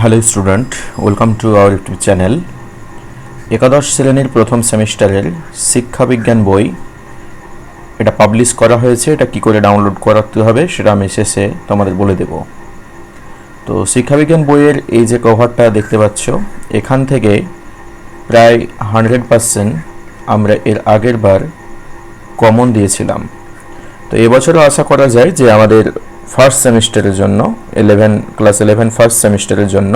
Hello student welcome to our YouTube channel একাদশ শ্রেণির প্রথম সেমিস্টারের শিক্ষাবিজ্ঞান বই। এটা পাবলিশ করা হয়েছে। এটা কি করে ডাউনলোড করাতে হবে সেটা আমি শেষে তোমাদের বলে দেব। তো শিক্ষাবিজ্ঞান বইয়ের এই যে কভারটা দেখতে পাচ্ছ, এখান থেকে প্রায় হান্ড্রেড পার্সেন্ট আমরা এর আগের বার কমন দিয়েছিলাম। তো এবছরও আশা করা যায় যে আমাদের ফার্স্ট সেমিস্টারের জন্য ইলেভেন ক্লাস ইলেভেন ফার্স্ট সেমিস্টারের জন্য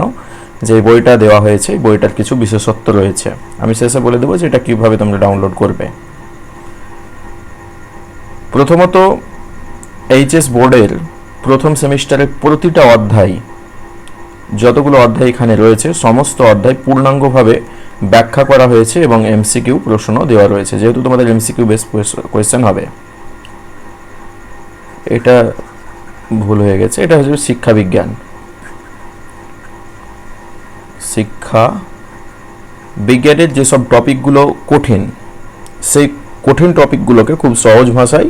যে বইটা দেওয়া হয়েছে বইটার কিছু বিশেষত্ব রয়েছে। আমি শেষে বলে দেবো যে এটা কীভাবে তোমরা ডাউনলোড করবে। প্রথমত এইচএস বোর্ডের প্রথম সেমিস্টারের প্রতিটা অধ্যায়, যতগুলো অধ্যায় এখানে রয়েছে, সমস্ত অধ্যায় পূর্ণাঙ্গভাবে ব্যাখ্যা করা হয়েছে এবং এমসিকিউ প্রশ্ন দেওয়া রয়েছে। যেহেতু তোমাদের এমসিকিউ বেস কোয়েশ্চেন হবে। এটা ভুল হয়ে গেছে। এটা হচ্ছে শিক্ষা বিজ্ঞান শিক্ষা বিজ্ঞানের যেসব টপিকগুলো কঠিন, সেই কঠিন টপিকগুলোকে খুব সহজ ভাষায়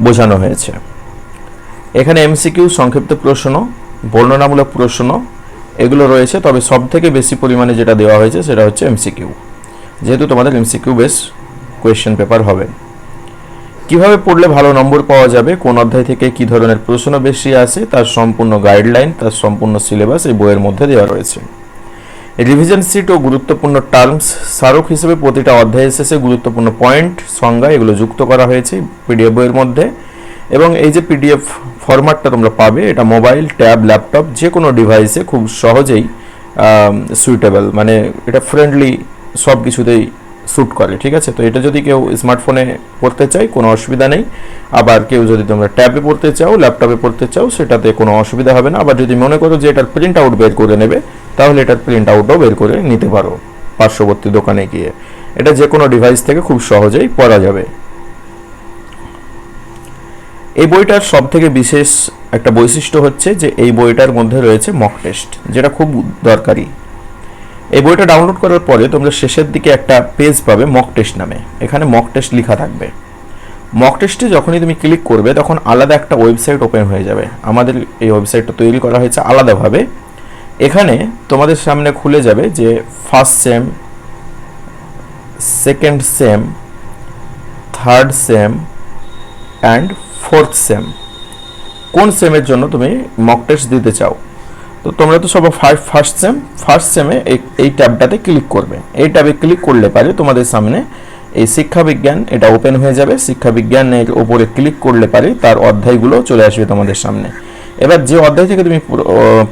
বোঝানো হয়েছে। এখানে এমসিকিউ, সংক্ষিপ্ত প্রশ্ন, বর্ণনামূলক প্রশ্ন, এগুলো রয়েছে। তবে সব থেকে বেশি পরিমাণে যেটা দেওয়া হয়েছে সেটা হচ্ছে এমসিকিউ। যেহেতু তোমাদের এমসিকিউ বেশ কোয়েশ্চেন পেপার হবে। কীভাবে পড়লে ভালো নম্বর পাওয়া যাবে, কোন অধ্যায় থেকে কি ধরনের প্রশ্ন বেশি আসে, তার সম্পূর্ণ গাইডলাইন তার সম্পূর্ণ সিলেবাস এই বইয়ের মধ্যে দেওয়া রয়েছে। রিভিশন সিট ও গুরুত্বপূর্ণ টার্মস স্মারক হিসেবে প্রতিটা অধ্যায়ের শেষে গুরুত্বপূর্ণ পয়েন্ট সংজ্ঞা, এগুলো যুক্ত করা হয়েছে পিডিএফ বইয়ের মধ্যে। এবং এই যে পিডিএফ ফরম্যাটটা তোমরা পাবে, এটা মোবাইল ট্যাব ল্যাপটপ যে কোনো ডিভাইসে খুব সহজেই সুইটেবল মানে এটা ফ্রেন্ডলি সব কিছুতেই শ্যুট করে, ঠিক আছে? তো এটা যদি কেউ স্মার্টফোনে পড়তে চায়, কোনো অসুবিধা নেই। আবার কেউ যদি তোমরা ট্যাবে পড়তে চাও ল্যাপটপে পড়তে চাও, সেটাতে কোনো অসুবিধা হবে না। আবার যদি মনে করো যে এটার প্রিন্ট আউট বের করে নেবে, তাহলে এটার প্রিন্ট আউটও বের করে নিতে পারো পার্শ্ববর্তী দোকানে গিয়ে। এটা যে কোনো ডিভাইস থেকে খুব সহজেই পড়া যাবে। এই বইটার সব থেকে বিশেষ একটা বৈশিষ্ট্য হচ্ছে যে, এই বইটার মধ্যে রয়েছে মক টেস্ট যেটা খুব দরকারি। এই বইটা ডাউনলোড করার পরে তোমরা শেষের দিকে একটা পেজ পাবে মক টেস্ট নামে। এখানে মক টেস্ট লেখা থাকবে। মক টেস্টে যখনই তুমি ক্লিক করবে, তখন আলাদা একটা ওয়েবসাইট ওপেন হয়ে যাবে। আমাদের এই ওয়েবসাইটটা তৈরি করা হয়েছে আলাদাভাবে। এখানে তোমাদের সামনে খুলে যাবে যে first sem second sem third sem and fourth sem কোন সেমের জন্য তুমি মক টেস্ট দিতে চাও? তো তোমরা তো সব ফার্স্ট সেম ফার্স্ট সেমে এই ট্যাবটাতে ক্লিক করবে। এই ট্যাবে ক্লিক করলে পারে তোমাদের সামনে এই শিক্ষা বিজ্ঞান, এটা ওপেন হয়ে যাবে। শিক্ষা বিজ্ঞানের উপরে ক্লিক করলে পারে তার অধ্যায়গুলো চলে আসবে তোমাদের সামনে। এবার যে অধ্যায় থেকে তুমি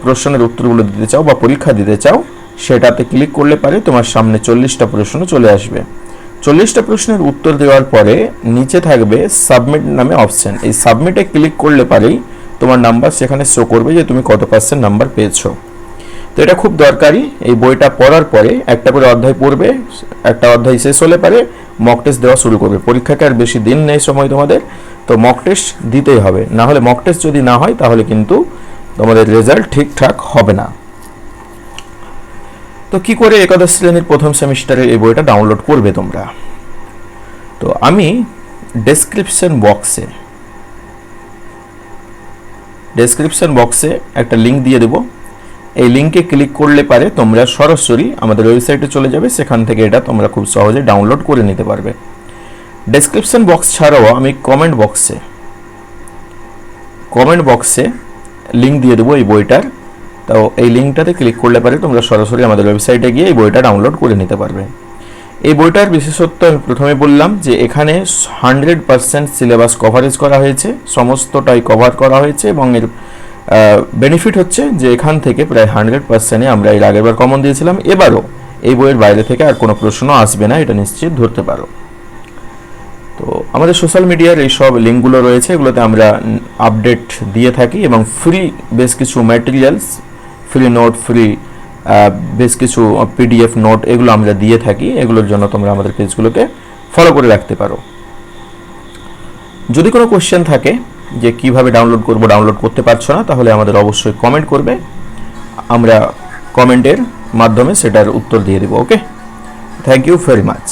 প্রশ্নের উত্তরগুলো দিতে চাও বা পরীক্ষা দিতে চাও, সেটাতে ক্লিক করলে পারে তোমার সামনে চল্লিশটা প্রশ্ন চলে আসবে। চল্লিশটা প্রশ্নের উত্তর দেওয়ার পরে নিচে থাকবে সাবমিট নামে অপশন এই সাবমিটে ক্লিক করলে পারেই তোমার নাম্বার সেখানে শো করবে যে তুমি কত পার্সেন্ট নাম্বার পেয়েছ। তো এটা খুব দরকারি, এই বইটা পড়ার পরে একটা করে অধ্যায় পড়বে, একটা অধ্যায় শেষ হলে পারে মক টেস্ট দেওয়া শুরু করবে। পরীক্ষাকে আর বেশি দিন নেই সময় তোমাদের, তো মক টেস্ট দিতেই হবে। না হলে মক টেস্ট যদি না হয়, তাহলে কিন্তু তোমাদের রেজাল্ট ঠিকঠাক হবে না। তো কি করে একাদশ শ্রেণির প্রথম সেমিস্টারের এই বইটা ডাউনলোড করবে তোমরা? তো আমি ডেসক্রিপশন বক্সে ডেসক্রিপশন বক্সে একটা লিঙ্ক দিয়ে দেবো। এই লিঙ্কে ক্লিক করলে পারে তোমরা সরাসরি আমাদের ওয়েবসাইটে চলে যাবে, সেখান থেকে এটা তোমরা খুব সহজে ডাউনলোড করে নিতে পারবে। ডেসক্রিপশন বক্স ছাড়াও আমি কমেন্ট বক্সে কমেন্ট বক্সে লিঙ্ক দিয়ে দেবো এই বইটার। তো এই লিঙ্কটাতে ক্লিক করলে পারে তোমরা সরাসরি আমাদের ওয়েবসাইটে গিয়ে এই বইটা ডাউনলোড করে নিতে পারবে। এই বইটার বিশেষত্ব প্রথমে বললাম যে এখানে হান্ড্রেড পারসেন্ট সিলেবাস কভারেজ করা হয়েছে, সমস্তটাই কভার করা হয়েছে এবং এর বেনিফিট হচ্ছে যে এখান থেকে প্রায় হান্ড্রেড পার্সেন্টে আমরা এর আগেরবার কমন দিয়েছিলাম। এবারও এই বইয়ের বাইরে থেকে আর কোনো প্রশ্ন আসবে না, এটা নিশ্চিত ধরতে পারো। তো আমাদের সোশ্যাল মিডিয়ার এই সব লিঙ্কগুলো রয়েছে, এগুলোতে আমরা আপডেট দিয়ে থাকি এবং ফ্রি বেশ কিছু ম্যাটেরিয়ালস ফ্রি নোট ফ্রি বেশ কিছু পিডিএফ নোট এগুলো আমরা দিয়ে থাকি। এগুলোর জন্য তোমরা আমাদের পেজগুলোকে ফলো করে রাখতে পারো। যদি কোনো কোয়েশ্চেন থাকে যে কীভাবে ডাউনলোড করব ডাউনলোড করতে পারছ না, তাহলে আমাদের অবশ্যই কমেন্ট করবে। আমরা কমেন্টের মাধ্যমে সেটার উত্তর দিয়ে দেবো okay thank you very much